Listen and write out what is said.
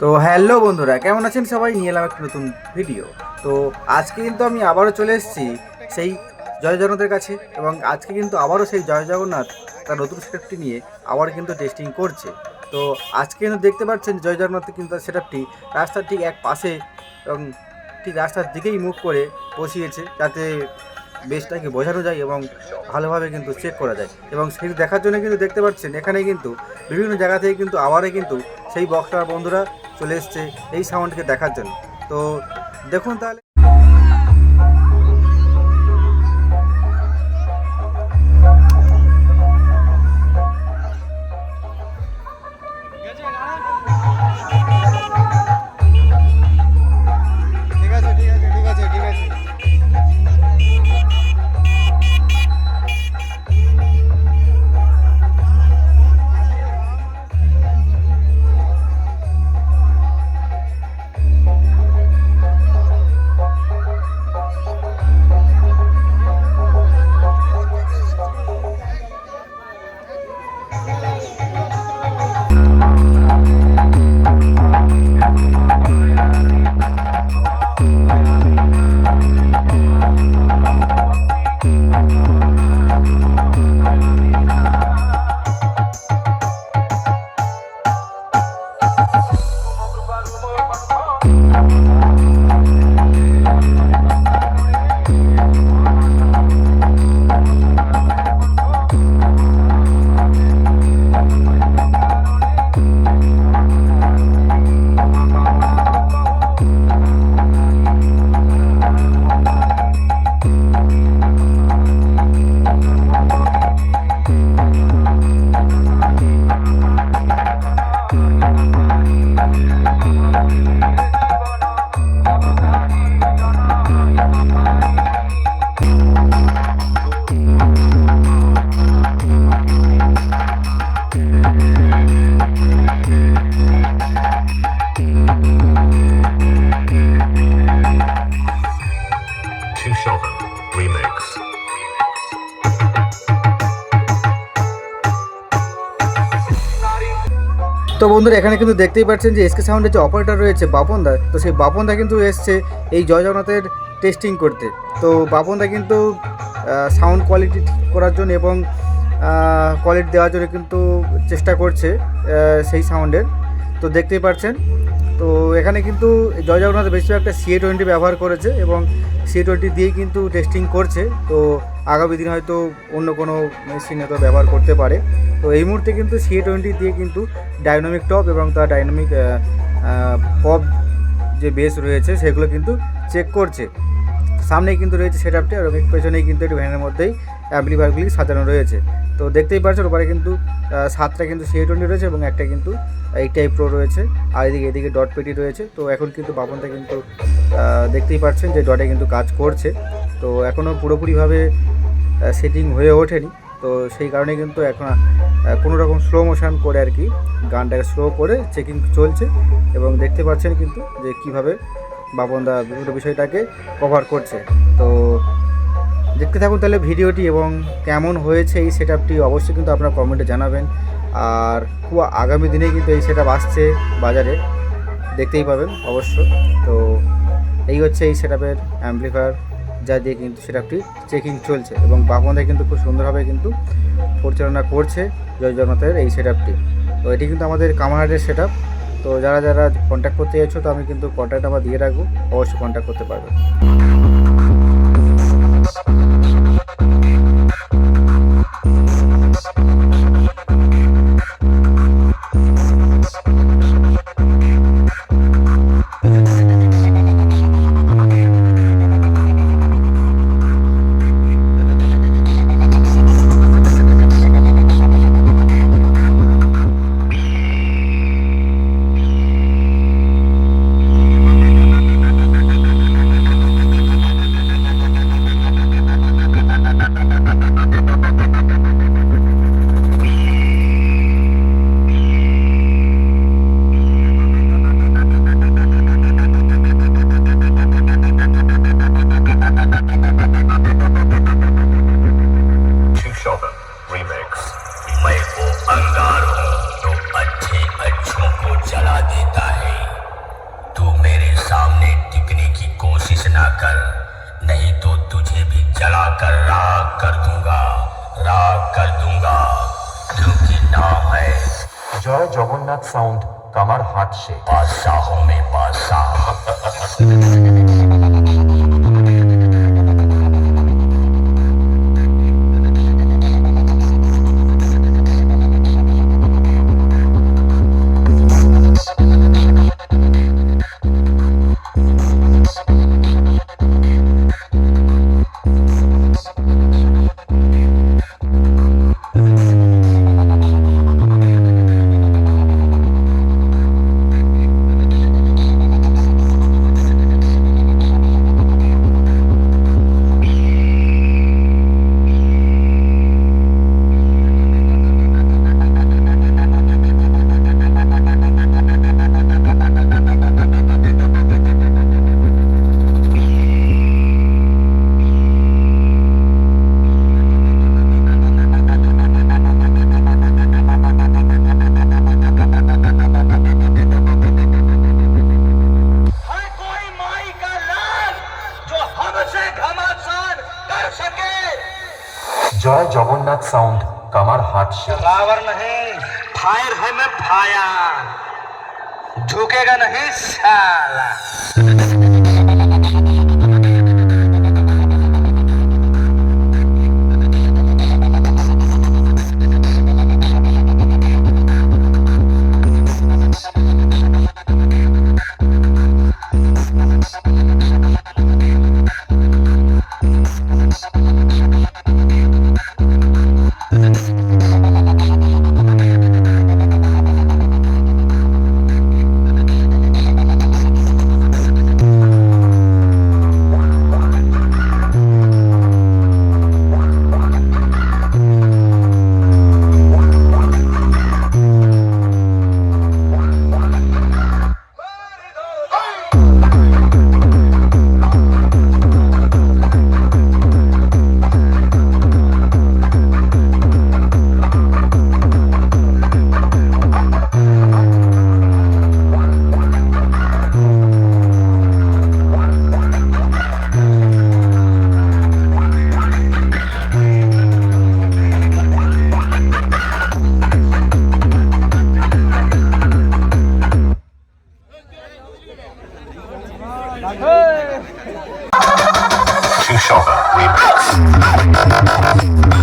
তো হ্যালো বন্ধুরা, কেমন আছেন সবাই? নিয়ে এলাম একটা নতুন ভিডিও তো আজকে কিন্তু আমি আবারও চলে এসেছি সেই জয় জগন্নাথের কাছে এবং আজকে কিন্তু আবারও সেই জয় জগন্নাথ তার নতুন সেটআপটি নিয়ে আবার কিন্তু টেস্টিং করছে। তো আজকে কিন্তু দেখতে পাচ্ছেন জয় জগন্নাথ কিন্তু তার সেটআপটি রাস্তার ঠিক এক পাশে এবং ঠিক রাস্তার দিকেই মুখ করে বসিয়েছে যাতে বেসটাকে বোঝানো যায় এবং ভালোভাবে কিন্তু চেক করা যায়। এবং সেটি দেখার জন্য কিন্তু দেখতে পাচ্ছেন এখানে কিন্তু বিভিন্ন জায়গা থেকে কিন্তু আবারও কিন্তু সেই বক্সার বন্ধুরা চলে এসছে এই সাউন্ডকে দেখার জন্য। তো দেখুন তাহলে। তো বন্ধুরা, এখানে কিন্তু দেখতেই পাচ্ছেন যে এসকে সাউন্ডের যে অপারেটর রয়েছে বাপনদা, তো সেই বাপনদা কিন্তু এসছে এই জয় জগন্নাথের টেস্টিং করতে। তো বাপনদা কিন্তু সাউন্ড কোয়ালিটি ঠিক করার জন্য এবং কোয়ালিটি দেওয়ার জন্য কিন্তু চেষ্টা করছে সেই সাউন্ডের তো দেখতেই পাচ্ছেন তো এখানে কিন্তু জয় জগন্নাথ একটা সিএ টোয়েন্টি ব্যবহার করেছে এবং সিএ টোয়েন্টি দিয়েই কিন্তু টেস্টিং করছে। তো আগামী দিন হয়তো অন্য কোনো মেশিন হয়তো ব্যবহার করতে পারে। তো এই মুহূর্তে কিন্তু সিএ টোয়েন্টি দিয়ে কিন্তু ডাইনামিক টপ এবং তার ডাইনামিক পপ যে বেস রয়েছে সেগুলো কিন্তু চেক করছে। সামনেই কিন্তু রয়েছে সেট আপটি আর পেছনেই কিন্তু একটি ভ্যানের মধ্যেই অ্যাম্পলিফায়ারগুলি সাজানো রয়েছে। তো দেখতেই পাচ্ছেন, ওপারে কিন্তু সাতটা কিন্তু সিএ টোয়েন্টি রয়েছে এবং একটা কিন্তু এইটাই প্রো রয়েছে। আর এদিকে এদিকে ডট পেটি রয়েছে। তো এখন কিন্তু বাপনটা কিন্তু দেখতেই পাচ্ছেন যে ডটে কিন্তু কাজ করছে। তো এখনও পুরোপুরিভাবে সেটিং হয়ে ওঠেনি। তো সেই কারণে কিন্তু এখন কোনো রকম স্লো মোশন করে আর কি গানটাকে স্লো করে চেকিং চলছে এবং দেখতে পাচ্ছেন কিন্তু যে কীভাবে বাপনদা বিভিন্ন বিষয়টাকে কভার করছে। তো দেখতে থাকুন তাহলে ভিডিওটি এবং কেমন হয়েছে এই সেট অবশ্যই কিন্তু আপনারা কমেন্টে জানাবেন। আর খুব আগামী দিনে কিন্তু এই সেট আসছে বাজারে, দেখতেই পাবেন অবশ্য তো এই হচ্ছে এই সেট আপের অ্যাম্পলিফায়ার যা দিয়ে কিন্তু সেট আপটি চেকিং চলছে এবং বাপনদা কিন্তু খুব সুন্দরভাবে কিন্তু পরিচালনা করছে জয় জগন্নাথের এই সেট আপটি তো এটি কিন্তু আমাদের কামারহাটের সেট আপ তো যারা যারা কন্ট্যাক্ট করতে চাইছো তো আমি কিন্তু কন্ট্যাক্ট আমার দিয়ে রাখব, অবশ্যই কন্ট্যাক্ট করতে পারবে। জয় জগন্নাথ সাউন্ড কামার হাট সে। বাদশাহ মে বাদশাহ। জগন্নাথ সাউন্ড কামার হাট সে रावण नहीं फायर है मैं फायर झुकेगा नहीं साला We bounce.